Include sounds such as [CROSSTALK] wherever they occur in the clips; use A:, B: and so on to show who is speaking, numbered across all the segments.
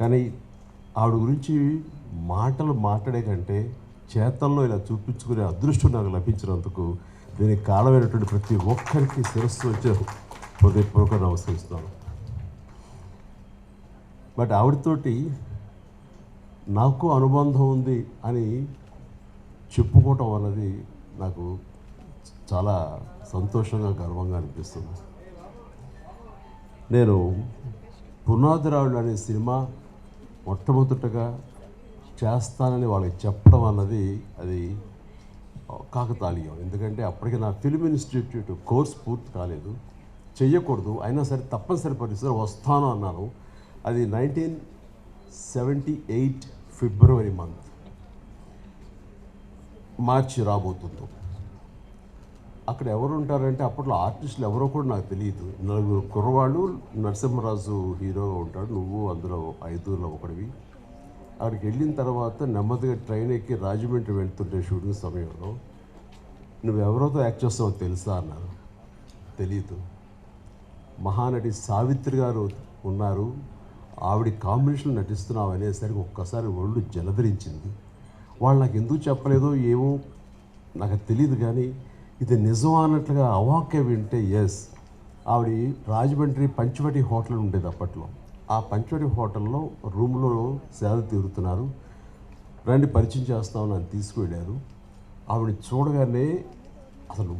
A: కానీ ఆవిడ గురించి మాటలు మాట్లాడే కంటే చేతల్లో ఇలా చూపించుకునే అదృష్టం నాకు లభించినందుకు దీనికి కారణమైనటువంటి ప్రతి ఒక్కరికి శిరస్సు వచ్చే హృదయపూర్వక నమస్కరిస్తున్నాను. బట్ ఆవిడతోటి నాకు అనుబంధం ఉంది అని చెప్పుకోవటం అన్నది నాకు చాలా సంతోషంగా గర్వంగా అనిపిస్తుంది. నేను పునాదిరావుడు అనే సినిమా మొట్టమొదటగా చేస్తానని వాళ్ళకి చెప్పడం అన్నది అది కాకతాళీయం. ఎందుకంటే అప్పటికి నా ఫిల్మ్ ఇన్స్టిట్యూట్ కోర్స్ పూర్తి కాలేదు. చెయ్యకూడదు. అయినా సరే తప్పనిసరి పరిస్థితి వస్తాను అన్నాను. అది nineteen seventy eight February month మార్చి రాబోతుందో. అక్కడ ఎవరు ఉంటారంటే అప్పట్లో ఆర్టిస్టులు ఎవరో కూడా నాకు తెలియదు. నలుగురు కుర్రవాళ్ళు నరసింహరాజు హీరోగా ఉంటాడు నువ్వు అందులో ఐదుగురులో ఒకడివి. అక్కడికి వెళ్ళిన తర్వాత నెమ్మదిగా ట్రైన్ ఎక్కి రాజమండ్రి వెళ్తుంటే షూటింగ్ సమయంలో నువ్వు ఎవరితో యాక్ట్ చేస్తావో తెలుసా? అన్నారు. తెలియదు మహానటి సావిత్రి గారు ఉన్నారు. ఆవిడ కాంబినేషన్ నటిస్తున్నావు అనేసరికి ఒక్కసారి ఒళ్ళు జలధరించింది. వాళ్ళు నాకు ఎందుకు చెప్పలేదో ఏమో నాకు తెలియదు కానీ ఇది నిజం అన్నట్లుగా అవాక్య వింటే ఎస్ ఆవిడ రాజమండ్రి పంచవటి హోటల్ ఉండేది అప్పట్లో. ఆ పంచవటి హోటల్లో రూమ్లో సేద తీరుతున్నారు. రండి పరిచయం చేస్తామని నన్ను తీసుకువెళ్ళారు. ఆవిడ చూడగానే అసలు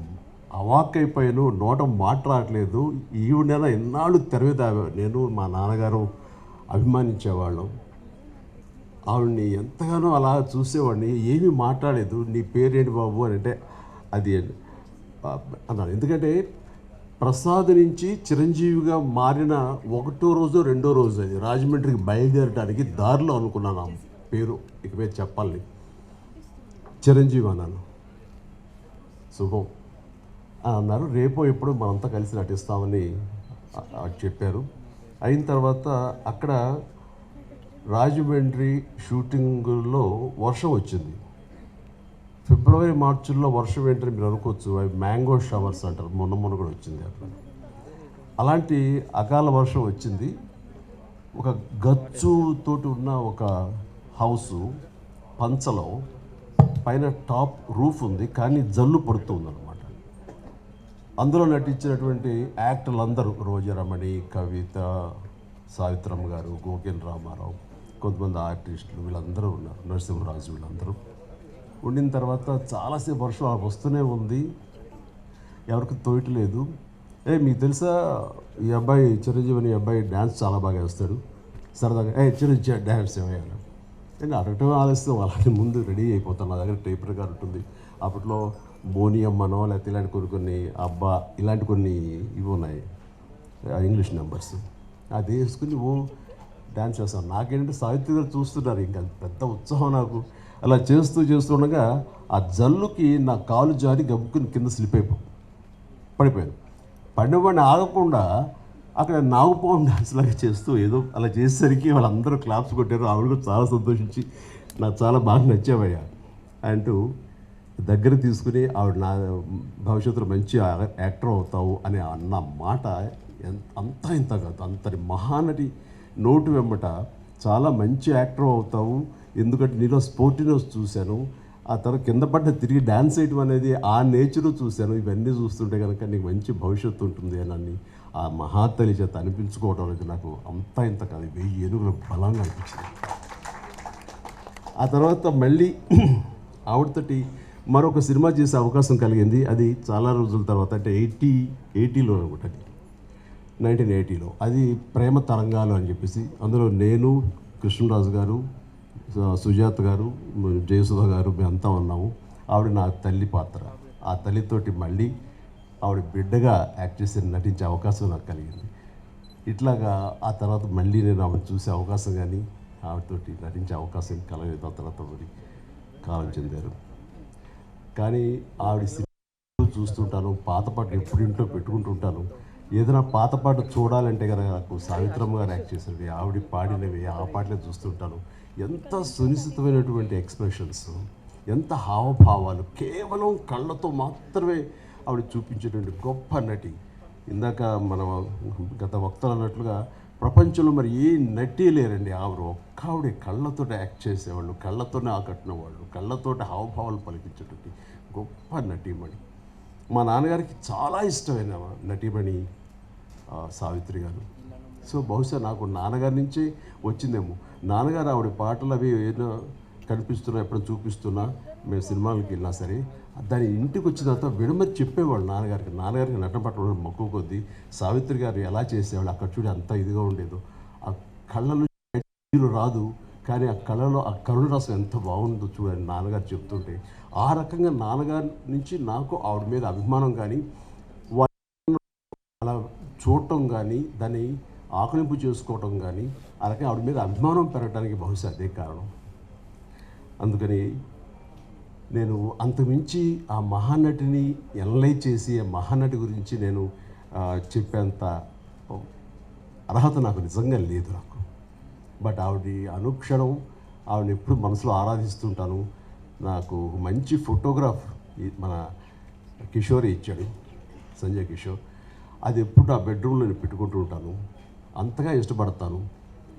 A: అవాక్కైపోయాను నోట మాట రావట్లేదు. ఈవిడైనా ఎన్నాళ్ళు తెరవేదా నేను మా నాన్నగారు అభిమానించేవాళ్ళం. ఆవిడ్ని ఎంతగానో అలా చూసేవాడిని. ఏమీ మాట్లాడలేదు. నీ పేరేంటి బాబు అని అంటే అది అన్నాను ఎందుకంటే ప్రసాద్ నుంచి చిరంజీవిగా మారిన ఒకటో రోజు రెండో రోజు అది. రాజమండ్రికి బయలుదేరడానికి దారిలో అనుకున్నాను ఆ పేరు. ఇక మీద చెప్పాలి. చిరంజీవి అన్నాను. శుభం. అని అన్నారు. రేపో ఎప్పుడు మనంతా కలిసి నటిస్తామని చెప్పారు. అయిన తర్వాత అక్కడ రాజమండ్రి షూటింగ్లో వర్షం వచ్చింది. ఫిబ్రవరి మార్చిలో వర్షం ఏంటని మీరు అనుకోవచ్చు. అవి మ్యాంగో షవర్స్ అంటారు. మొన్న మొన్న కూడా వచ్చింది అక్కడ. అలాంటి అకాల వర్షం వచ్చింది. ఒక గచ్చుతోటి ఉన్న ఒక హౌసు పంచలో పైన టాప్ రూఫ్ ఉంది. కానీ జల్లు పడుతుంది అనమాట అందులో నటించినటువంటి యాక్టర్లు అందరూ రోజారమణి కవిత సావిత్రమ్మ గారు గోకిల్ రామారావు కొంతమంది ఆర్టిస్టులు వీళ్ళందరూ ఉన్నారు. నరసింహరాజు వీళ్ళందరూ. ఉండిన తర్వాత చాలాసేపు వర్షం అలా వస్తూనే ఉంది. ఎవరికి తోయట్లేదు ఏ మీకు తెలుసా ఈ అబ్బాయి చిరంజీవి అనే అబ్బాయి డ్యాన్స్ చాలా బాగా వేస్తాడు. సరదాగా ఏ చిరంజీవి డ్యాన్స్ ఏమయ్యాను నేను అడగటం ఆలస్యం అలాగే ముందు రెడీ అయిపోతాను నా దగ్గర టేప్ రికార్డ్ ఉంటుంది. అప్పట్లో బోని అమ్మనో లేకపోతే ఇలాంటి కొన్ని కొన్ని అబ్బా ఇలాంటి కొన్ని ఇవి ఉన్నాయి. ఆ ఇంగ్లీష్ నెంబర్స్. అది వేసుకుని ఓ డ్యాన్స్ చేస్తాను నాకేంటంటే సాహిత్యం గారు చూస్తున్నారు. ఇంకా పెద్ద ఉత్సాహం నాకు. అలా చేస్తూ చేస్తుండగా ఆ జల్లుకి నా కాలు జారి గబుక్కుని కింద స్లిప్ అయిపో పడిపోయాను. పడిన ఆగకుండా అక్కడ నాగుపాము డాన్స్ లాగా చేస్తూ ఏదో అలా చేసేసరికి వాళ్ళందరూ క్లాప్స్ కొట్టారు. ఆవిడ కూడా చాలా సంతోషించి నాకు చాలా బాగా నచ్చావయ్యా అంటూ దగ్గర తీసుకుని ఆవిడ నా భవిష్యత్తులో మంచి యాక్టర్ అవుతావు అని అన్న మాట ఎంత అంత ఇంత కాదు అంతటి మహానటి నోటు వెంబట చాలా మంచి యాక్టర్ అవుతావు. ఎందుకంటే నీలో స్పోర్టినెస్ చూశాను. ఆ తర్వాత కింద పడ్డ తిరిగి డ్యాన్స్ వేయటం అనేది ఆ నేచరు చూశాను. ఇవన్నీ చూస్తుంటే కనుక నీకు మంచి భవిష్యత్తు ఉంటుంది అని అని ఆ మహాతలి చేత అనిపించుకోవడం అనేది నాకు అంతా ఇంత కాదు. వెయ్యి ఏనుగుల బలంగా అనిపించింది. ఆ తర్వాత మళ్ళీ [CLEARS THROAT] ఆవిడతోటి మరొక సినిమా చేసే అవకాశం కలిగింది. అది చాలా రోజుల తర్వాత అంటే ఎయిటీ ఎయిటీలో ఒకటి నైన్టీన్ ఎయిటీలో. అది ప్రేమ తరంగాలు అని చెప్పేసి అందులో నేను కృష్ణరాజు గారు సుజాత గారు జయసుధ గారు మేమంతా ఉన్నాము. ఆవిడ నా తల్లి పాత్ర. ఆ తల్లితోటి మళ్ళీ ఆవిడ బిడ్డగా యాక్ట్ చేసి నటించే అవకాశం నాకు కలిగింది. ఇట్లాగా ఆ తర్వాత మళ్ళీ నేను ఆవిడ చూసే అవకాశం కానీ ఆవిడతోటి నటించే అవకాశం కలగలేదు. ఆ తర్వాత మరి కాలం చెందారు. కానీ ఆవిడ సినిమాలు చూస్తుంటాను పాత పాటలు ఎప్పుడు ఇంట్లో పెట్టుకుంటుంటాను. ఏదైనా పాత పాట చూడాలంటే కనుక నాకు సావిత్రమ్మ గారు యాక్ట్ చేసినవి ఆవిడ పాడినవి ఆ పాటలే చూస్తుంటాను. ఎంత సునిశ్చితమైనటువంటి ఎక్స్ప్రెషన్స్ ఎంత హావభావాలు కేవలం కళ్ళతో మాత్రమే ఆవిడ చూపించేటువంటి గొప్ప నటి. ఇందాక మన గత వక్తలు అన్నట్లుగా ప్రపంచంలో మరి ఏ నటి లేరండి. ఆవిడ ఒక్క ఆవిడ కళ్ళతో యాక్ట్ చేసేవాళ్ళు కళ్ళతోనే ఆకట్టిన వాళ్ళు కళ్ళతోటి హావభావాలు పలికించేటువంటి గొప్ప నటీమణి మా నాన్నగారికి చాలా ఇష్టమైన నటీమణి సావిత్రి గారు. సో బహుశా నాకు నాన్నగారి నుంచే వచ్చిందేమో. నాన్నగారు ఆవిడ పాటలు అవి ఏదో కనిపిస్తున్నా ఎప్పుడు చూపిస్తున్నా మేము సినిమాలకు వెళ్ళినా సరే దాని ఇంటికి వచ్చిన తర్వాత విడమరి చెప్పేవాళ్ళు నాన్నగారికి. నాన్నగారికి నటన పట్టడం మక్కువ కొద్దీ సావిత్రి గారు ఎలా చేసేవాళ్ళు అక్కడ చూడి అంత ఇదిగా ఉండేదో. ఆ కళ్ళలో నీరు రాదు కానీ ఆ కళలో ఆ కరుణ రసం ఎంత బాగుందో చూడండి నాన్నగారు చెప్తుంటే. ఆ రకంగా నాన్నగారి నుంచి నాకు ఆవిడ మీద అభిమానం కానీ అలా చూడటం కానీ దాన్ని ఆకలింపు చేసుకోవటం కానీ అలాగే ఆవిడ మీద అభిమానం పెరగడానికి బహుశా అదే కారణం. అందుకని నేను అంతమించి ఆ మహానటిని ఎనలైజ్ చేసి ఆ మహానటి గురించి నేను చెప్పేంత అర్హత నాకు నిజంగా లేదు నాకు. బట్ ఆవిడ అనుక్షణం ఆవిడని ఎప్పుడు మనసులో ఆరాధిస్తుంటాను. నాకు మంచి ఫోటోగ్రాఫ్ ఈ మన కిషోర్ ఇచ్చాడు సంజయ్ కిషోర్. అది ఎప్పుడు నా బెడ్రూమ్లో నేను పెట్టుకుంటూ ఉంటాను. అంతగా ఇష్టపడతాను.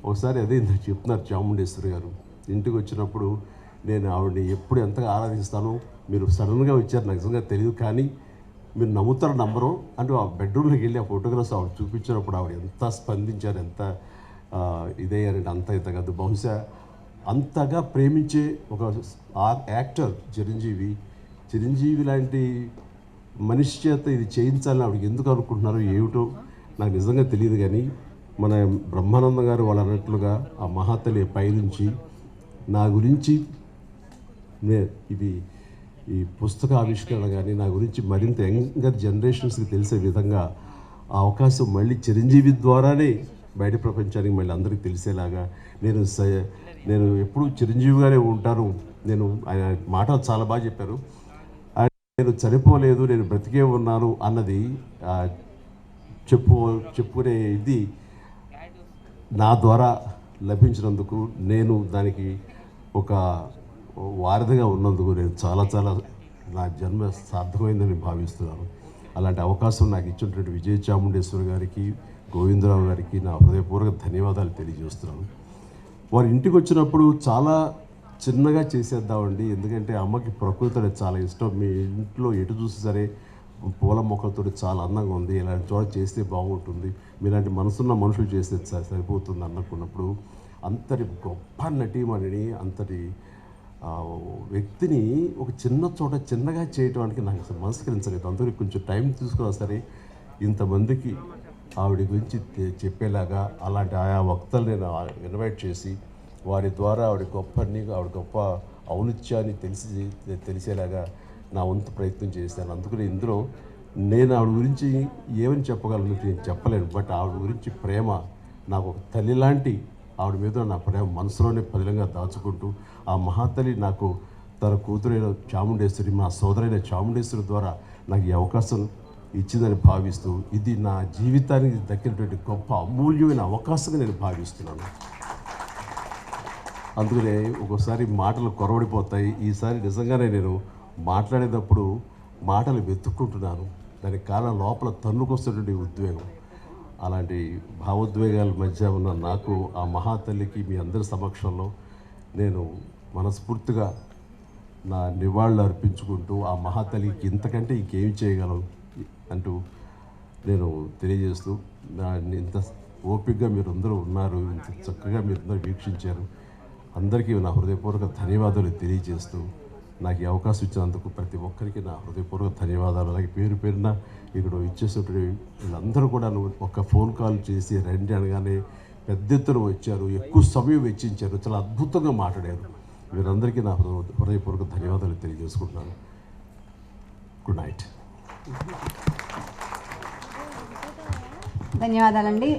A: ఒకసారి అదే ఇంత చెప్తున్నారు చాముండేశ్వరి గారు. ఇంటికి వచ్చినప్పుడు నేను ఆవిడని ఎప్పుడు ఎంతగా ఆరాధిస్తానో మీరు సడన్గా వచ్చారు నాకు నిజంగా తెలియదు కానీ మీరు నమ్ముతారు నమ్మరు అంటే ఆ బెడ్రూమ్లోకి వెళ్ళి ఆ ఫోటోగ్రాఫ్స్ ఆవిడ చూపించినప్పుడు ఆవిడ ఎంత స్పందించారు ఎంత ఇదయ్యారంటే అంత ఇంత కాదు. బహుశా అంతగా ప్రేమించే ఒక యాక్టర్ చిరంజీవి చిరంజీవి లాంటి మనిషి చేత ఇది చేయించాలని ఆవిడకి ఎందుకు అనుకుంటున్నారో ఏమిటో నాకు నిజంగా తెలియదు కానీ మన బ్రహ్మానందం గారు వాళ్ళు అన్నట్లుగా ఆ మహాతలి పైనుంచి నా గురించి ఇది ఈ పుస్తక ఆవిష్కరణ కానీ నా గురించి మరింత యంగర్ జనరేషన్స్కి తెలిసే విధంగా ఆ అవకాశం మళ్ళీ చిరంజీవి ద్వారానే బయట ప్రపంచానికి మళ్ళీ అందరికీ తెలిసేలాగా నేను స నేను ఎప్పుడు చిరంజీవిగానే ఉంటాను. నేను ఆయన మాట చాలా బాగా చెప్పారు. నేను చనిపోలేదు నేను బ్రతికే ఉన్నాను అన్నది చెప్పు చెప్పుకునే ఇది నా ద్వారా లభించినందుకు నేను దానికి ఒక వారధిగా ఉన్నందుకు నేను చాలా చాలా నా జన్మ సార్థమైందని భావిస్తున్నాను. అలాంటి అవకాశం నాకు ఇచ్చినటువంటి విజయ చాముండేశ్వర్ గారికి గోవిందరావు గారికి నా హృదయపూర్వక ధన్యవాదాలు తెలియజేస్తున్నాను. వారి ఇంటికి వచ్చినప్పుడు చాలా చిన్నగా చేసేద్దామండి. ఎందుకంటే అమ్మకి ప్రకృతి అంటే చాలా ఇష్టం. మీ ఇంట్లో ఎటు చూసి సరే పూల మొక్కలతో చాలా అందంగా ఉంది. ఇలాంటి చోట చేస్తే బాగుంటుంది. మీలాంటి మనసున్న మనుషులు చేస్తే సరిపోతుంది అన్నకున్నప్పుడు అంతటి గొప్ప నటీమణిని అంతటి వ్యక్తిని ఒక చిన్న చోట చిన్నగా చేయటానికి నాకు అసలు మనస్కరించలేదు. అందుకని కొంచెం టైం తీసుకున్నా సరే ఇంతమందికి ఆవిడ గురించి చెప్పేలాగా అలాంటి ఆయా వక్తలు నేను ఇన్వైట్ చేసి వారి ద్వారా ఆవిడ గొప్ప ఆవిడ గొప్ప ఔనిత్యాన్ని తెలిసి తెలిసేలాగా నా వంతు ప్రయత్నం చేశాను. అందుకని ఇందులో నేను ఆవిడ గురించి ఏమని చెప్పగలను నేను చెప్పలేను. బట్ ఆవిడ గురించి ప్రేమ నాకు ఒక తల్లి లాంటి ఆవిడ మీద నా ప్రేమ మనసులోనే పదిలంగా దాచుకుంటూ ఆ మహాతల్లి నాకు తన కూతురైన చాముండేశ్వరి మా సోదరైన చాముండేశ్వరి ద్వారా నాకు ఈ అవకాశం ఇచ్చిందని భావిస్తూ ఇది నా జీవితానికి దక్కినటువంటి గొప్ప అమూల్యమైన అవకాశంగా నేను భావిస్తున్నాను. అందుకనే ఒక్కోసారి మాటలు కొరవడిపోతాయి. ఈసారి నిజంగానే నేను మాట్లాడేటప్పుడు మాటలు వెతుక్కుంటున్నాను. దానికి కారణం లోపల తన్నుకొస్తున్నటువంటి ఉద్వేగం. అలాంటి భావోద్వేగాల మధ్య ఉన్న నాకు ఆ మహాతల్లికి మీ అందరి సమక్షంలో నేను మనస్ఫూర్తిగా నా నివాళులు అర్పించుకుంటూ ఆ మహాతల్లికి ఇంతకంటే ఇంకేం చేయగలం అంటూ నేను తెలియజేస్తూ ఇంత ఓపికగా మీరు అందరూ ఉన్నారు. ఇంత చక్కగా మీరు అందరూ వీక్షించారు. అందరికీ నా హృదయపూర్వక ధన్యవాదాలు తెలియజేస్తూ నాకు ఈ అవకాశం ఇచ్చినందుకు ప్రతి ఒక్కరికి నా హృదయపూర్వక ధన్యవాదాలు. అలాగే పేరు పేరున ఇక్కడ ఇచ్చేసినటువంటి వీళ్ళందరూ కూడా ఒక ఫోన్ కాల్ చేసి రండి అనగానే పెద్ద ఎత్తున వచ్చారు ఎక్కువ సమయం వెచ్చించారు చాలా అద్భుతంగా మాట్లాడారు. వీరందరికీ నా హృదయపూర్వక ధన్యవాదాలు తెలియజేసుకుంటున్నాను. గుడ్ నైట్
B: ధన్యవాదాలండి.